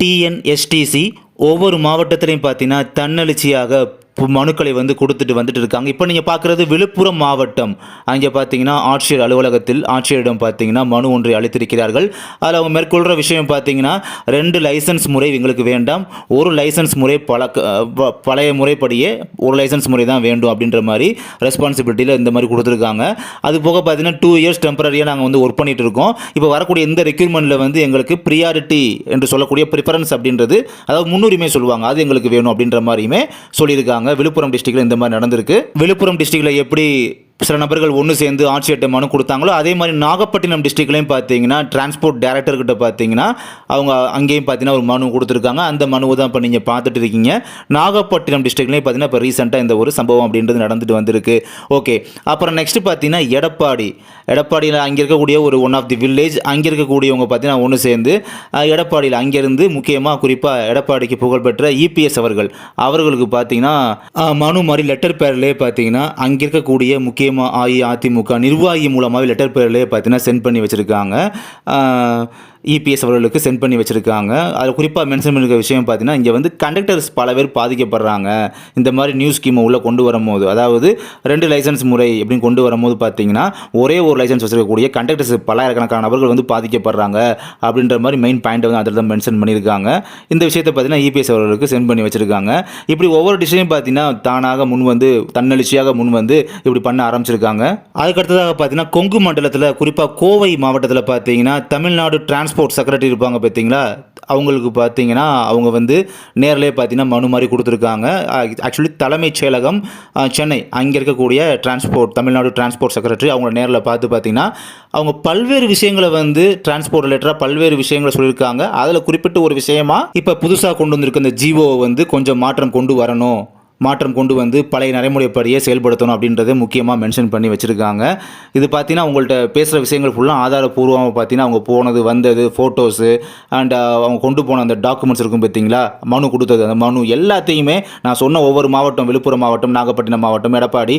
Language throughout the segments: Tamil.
டிஎன்எஸ்டிசி ஒவ்வொரு மாவட்டத்திலையும் பார்த்தீங்கன்னா தன்னெழுச்சியாக மனுக்களை வந்து கொடுத்துட்டு வந்துட்டு இருக்காங்க. இப்போ நீங்கள் பார்க்குறது விழுப்புரம் மாவட்டம். அங்கே பார்த்தீங்கன்னா ஆட்சியர் அலுவலகத்தில் ஆட்சியரிடம் பார்த்தீங்கன்னா மனு ஒன்றை அளித்திருக்கிறார்கள். அதில் அவங்க மேற்கொள்கிற விஷயம் பார்த்தீங்கன்னா ரெண்டு லைசன்ஸ் முறை எங்களுக்கு வேண்டாம். ஒரு லைசன்ஸ் முறை பழக்க ப- பழைய முறைப்படியே ஒரு லைசன்ஸ் முறை தான் வேண்டும் அப்படின்ற மாதிரி ரெஸ்பான்சிபிலிட்டியில் இந்த மாதிரி கொடுத்துருக்காங்க. அது போக பார்த்தீங்கன்னா டூ இயர்ஸ் டெம்பரரியாக நாங்கள் வந்து ஒர்க் பண்ணிட்டு இருக்கோம். இப்போ வரக்கூடிய இந்த ரெக்யூர்மெண்ட்டில் வந்து எங்களுக்கு ப்ரியாரிட்டி என்று சொல்லக்கூடிய ப்ரிஃபரன்ஸ் அப்படின்றது அதாவது முன்னுரிமை சொல்லுவாங்க. அது எங்களுக்கு வேணும் அப்படின்ற மாதிரியுமே சொல்லியிருக்காங்க. விழுப்புரம் டிஸ்ட்ரிக்ட்ல இந்த மாதிரி நடந்திருக்கு. விழுப்புரம் டிஸ்ட்ரிக்ட்ல எப்படி சில நபர்கள் ஒன்று சேர்ந்து ஆட்சியர்கிட்ட மனு கொடுத்தாங்களோ அதே மாதிரி நாகப்பட்டினம் டிஸ்ட்ரிக்ட்லையும் பார்த்தீங்கன்னா டிரான்ஸ்போர்ட் டைரக்டர்கிட்ட பார்த்தீங்கன்னா அவங்க அங்கேயும் பார்த்தீங்கன்னா ஒரு மனு கொடுத்துருக்காங்க. அந்த மனுவை தான் இப்போ நீங்கள் பார்த்துட்டு இருக்கீங்க. நாகப்பட்டினம் டிஸ்ட்ரிக்ட்லையும் பார்த்தீங்கன்னா இப்போ ரீசெண்டாக இந்த ஒரு சம்பவம் அப்படின்றது நடந்துட்டு வந்திருக்கு. ஓகே அப்புறம் நெக்ஸ்ட் பார்த்தீங்கன்னா எடப்பாடி. எடப்பாடியில் அங்கே இருக்கக்கூடிய ஒரு ஒன் ஆஃப் தி வில்லேஜ் அங்கே இருக்கக்கூடியவங்க பார்த்தீங்கன்னா ஒன்று சேர்ந்து எடப்பாடியில் அங்கேருந்து முக்கியமாக குறிப்பாக எடப்பாடிக்கு புகழ்பெற்ற இபிஎஸ் அவர்கள். அவர்களுக்கு பார்த்தீங்கன்னா மனு மாதிரி லெட்டர் பேரிலே பார்த்தீங்கன்னா அங்கே இருக்கக்கூடிய முக்கியமாக அஇஅதிமுக நிர்வாகி மூலமாகவே லெட்டர் பேர்லேயே பார்த்தீங்கன்னா சென்ட் பண்ணி வச்சுருக்காங்க இபிஎஸ் அவர்களுக்கு சென்ட் பண்ணி வச்சுருக்காங்க. அதில் குறிப்பாக மென்ஷன் பண்ணிருக்க விஷயம் பார்த்தீங்கன்னா இங்கே வந்து கண்டக்டர்ஸ் பல பேர் பாதிக்கப்படுறாங்க. இந்த மாதிரி நியூ ஸ்கீமை உள்ளே கொண்டு வரும்போது. அதாவது ரெண்டு லைசன்ஸ் முறை எப்படின்னு கொண்டு வரும்போது பார்த்தீங்கன்னா ஒரே ஒரு லைசன்ஸ் வச்சுருக்கக்கூடிய கண்டக்டர்ஸ் பல்லாயிரக்கணக்கான நபர்கள் வந்து பாதிக்கப்படுறாங்க அப்படின்ற மாதிரி மெயின் பாயிண்ட் வந்து அதில் தான் மென்ஷன் பண்ணியிருக்காங்க. இந்த விஷயத்தை பார்த்தீங்கன்னா இபிஎஸ் அவர்களுக்கு சென்ட் பண்ணி வச்சுருக்காங்க. இப்படி ஒவ்வொரு டிஷ்ஷையும் பார்த்தீங்கன்னா தானாக முன் வந்து தன்னெழுச்சியாக முன் வந்து இப்படி பண்ண ஆரம்பிச்சிருக்காங்க. அதுக்கடுத்ததாக பார்த்தீங்கன்னா கொங்கு மண்டலத்தில் குறிப்பாக கோவை மாவட்டத்தில் பார்த்தீங்கன்னா தமிழ்நாடு டிரான்ஸ்போர்ட் செக்ரட்டரி இருப்பாங்க பார்த்தீங்களா? அவங்களுக்கு பார்த்தீங்கன்னா அவங்க வந்து நேரிலே பார்த்தீங்கன்னா மனு மாதிரி கொடுத்துருக்காங்க. ஆக்சுவலி தலைமைச் செயலகம் சென்னை அங்கே இருக்கக்கூடிய டிரான்ஸ்போர்ட் தமிழ்நாடு டிரான்ஸ்போர்ட் செக்ரட்டரி அவங்கள நேரில் பார்த்து பார்த்தீங்கன்னா அவங்க பல்வேறு விஷயங்களை வந்து டிரான்ஸ்போர்ட் ரிலேட்டடாக பல்வேறு விஷயங்களை சொல்லியிருக்காங்க. அதில் குறிப்பிட்ட ஒரு விஷயமா இப்போ புதுசாக கொண்டு வந்திருக்க இந்த ஜிஓ வந்து கொஞ்சம் மாற்றம் கொண்டு வரணும். மாற்றம் கொண்டு வந்து பழைய நடைமுறைப்படியே செயல்படுத்தணும் அப்படின்றத முக்கியமாக மென்ஷன் பண்ணி வச்சுருக்காங்க. இது பார்த்தீங்கன்னா உங்கள்கிட்ட பேசுகிற விஷயங்கள் ஃபுல்லாக ஆதாரப்பூர்வமாக பார்த்தீங்கன்னா அவங்க போனது வந்தது ஃபோட்டோஸு அண்ட் uh, அவங்க கொண்டு போன அந்த டாக்குமெண்ட்ஸ் இருக்கும் பார்த்தீங்களா மனு கொடுத்தது அந்த மனு எல்லாத்தையுமே நான் சொன்ன ஒவ்வொரு மாவட்டம் விழுப்புரம் மாவட்டம் நாகப்பட்டினம் மாவட்டம் எடப்பாடி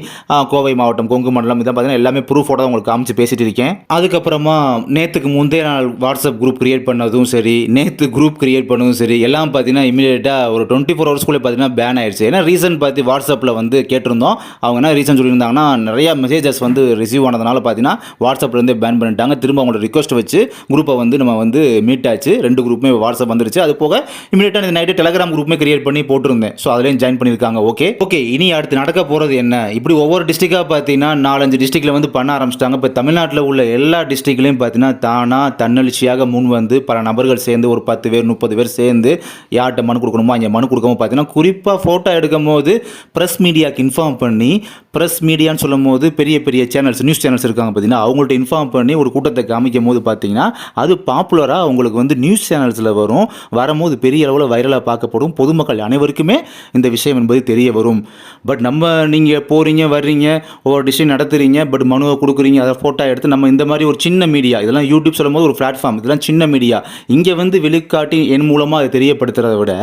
கோவை மாவட்டம் கொங்கு மண்டலம் இதான் பார்த்தீங்கன்னா எல்லாமே ப்ரூஃபோட உங்களுக்கு காமிச்சு பேசிட்டு இருக்கேன். அதுக்கப்புறமா நேற்றுக்கு முந்தைய நாள் வாட்ஸ்அப் குரூப் கிரியேட் பண்ணதும் சரி நேற்று குரூப் கிரியேட் பண்ணதும் சரி எல்லாம் பார்த்தீங்கன்னா இமீடியட்டாக ஒரு டுவெண்ட்டி ஃபோர் ஹவர்ஸ்க்குள்ளே பார்த்தீங்கன்னா பேன் ஆயிடுச்சு ஏன்னா ரீசன் பார்த்து வாட்ஸ்அப்பில் வந்து கேட்டிருந்தோம். அவங்க என்ன ரீசன் சொல்லியிருந்தாங்கன்னா நிறையா மெசேஜஸ் வந்து ரிசீவ் ஆனதுனால பார்த்தீங்கன்னா வாட்ஸ்அப்லேருந்து பேன் பண்ணிட்டாங்க. திரும்ப அவங்களோட ரிக்வஸ்ட் வச்சு குரூப்பை வந்து நம்ம வந்து மீட் ஆச்சு. ரெண்டு குரூப்புமே வாட்ஸ்அப் வந்துருச்சு. அது போக இமீடியட்டாக இந்த நைட்டு டெலகிராம் குரூப்புமே கிரியேட் பண்ணி போட்டிருந்தேன். ஸோ அதுலேயும் ஜாயின் பண்ணியிருக்காங்க. ஓகே ஓகே இனி அடுத்து நடக்க போகிறது என்ன? இப்படி ஒவ்வொரு டிஸ்ட்ரிக்டாக பார்த்தீங்கன்னா நாலஞ்சு டிஸ்ட்ரிக்டில் வந்து பண்ண ஆரம்பிச்சிட்டாங்க. இப்போ தமிழ்நாட்டில் உள்ள எல்லா டிஸ்ட்ரிக்ட்லையும் பார்த்தீங்கன்னா தானாக தன்னெழுச்சியாக முன் வந்து பல நபர்கள் சேர்ந்து ஒரு பத்து பேர் முப்பது பேர் சேர்ந்து யார்கிட்ட மனு கொடுக்கணுமோ அங்கே மனு கொடுக்கவும் பார்த்தீங்கன்னா குறிப்பாக ஃபோட்டோ எடுக்கும் போது ப்ரெஸ் மீடியாவுக்கு இன்ஃபார்ம் பண்ணி ப்ரெஸ் மீடியான்னு சொல்லும் போது பெரிய பெரிய சேனல்ஸ் நியூஸ் சேனல்ஸ் இருக்காங்க பார்த்தீங்கன்னா அவங்கள்ட்ட இன்ஃபார்ம் பண்ணி ஒரு கூட்டத்தை காமிக்கும் போது பார்த்தீங்கன்னா அது பாப்புலராக அவங்களுக்கு வந்து நியூஸ் சேனல்ஸில் வரும். வரும்போது பெரிய அளவில் வைரலாக பார்க்கப்படும். பொதுமக்கள் அனைவருக்குமே இந்த விஷயம் என்பது தெரிய வரும். பட் நம்ம நீங்கள் போகிறீங்க வர்றீங்க ஒவ்வொரு டிசிஷன் நடத்துகிறீங்க பட் மனுவை கொடுக்குறீங்க அதை ஃபோட்டோ எடுத்து நம்ம இந்த மாதிரி ஒரு சின்ன மீடியா இதெல்லாம் யூடியூப் சொல்லும் போது ஒரு பிளாட்ஃபார்ம் இதெல்லாம் சின்ன மீடியா இங்கே வந்து வெளிக்காட்டி என் மூலமாக அதை தெரியப்படுத்துறத விட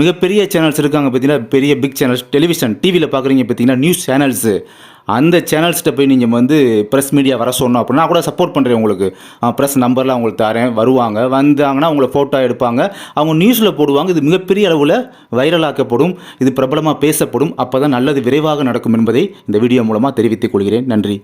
மிகப்பெரிய சேனல்ஸ் இருக்காங்க பார்த்தீங்கன்னா பெரிய பிக் சேனல்ஸ் டெலிவிஷன் டிவியில் பார்க்குறீங்க பார்த்தீங்கன்னா நியூஸ் சேனல்ஸு அந்த சேனல்ஸ்கிட்ட போய் நீங்கள் வந்து ப்ரெஸ் மீடியா வர சொன்னோம் அப்படின்னா கூட சப்போர்ட் பண்ணுறேன் உங்களுக்கு. ப்ரெஸ் நம்பர்லாம் உங்களுக்கு தரேன். வருவாங்க. வந்தாங்கன்னா அவங்கள ஃபோட்டோ எடுப்பாங்க. அவங்க நியூஸில் போடுவாங்க. இது மிகப்பெரிய அளவில் வைரலாக்கப்படும் இது பிரபலமாக பேசப்படும். அப்போ தான் நல்லது விரைவாக நடக்கும் என்பதை இந்த வீடியோ மூலமாக தெரிவித்துக் கொள்கிறேன். நன்றி.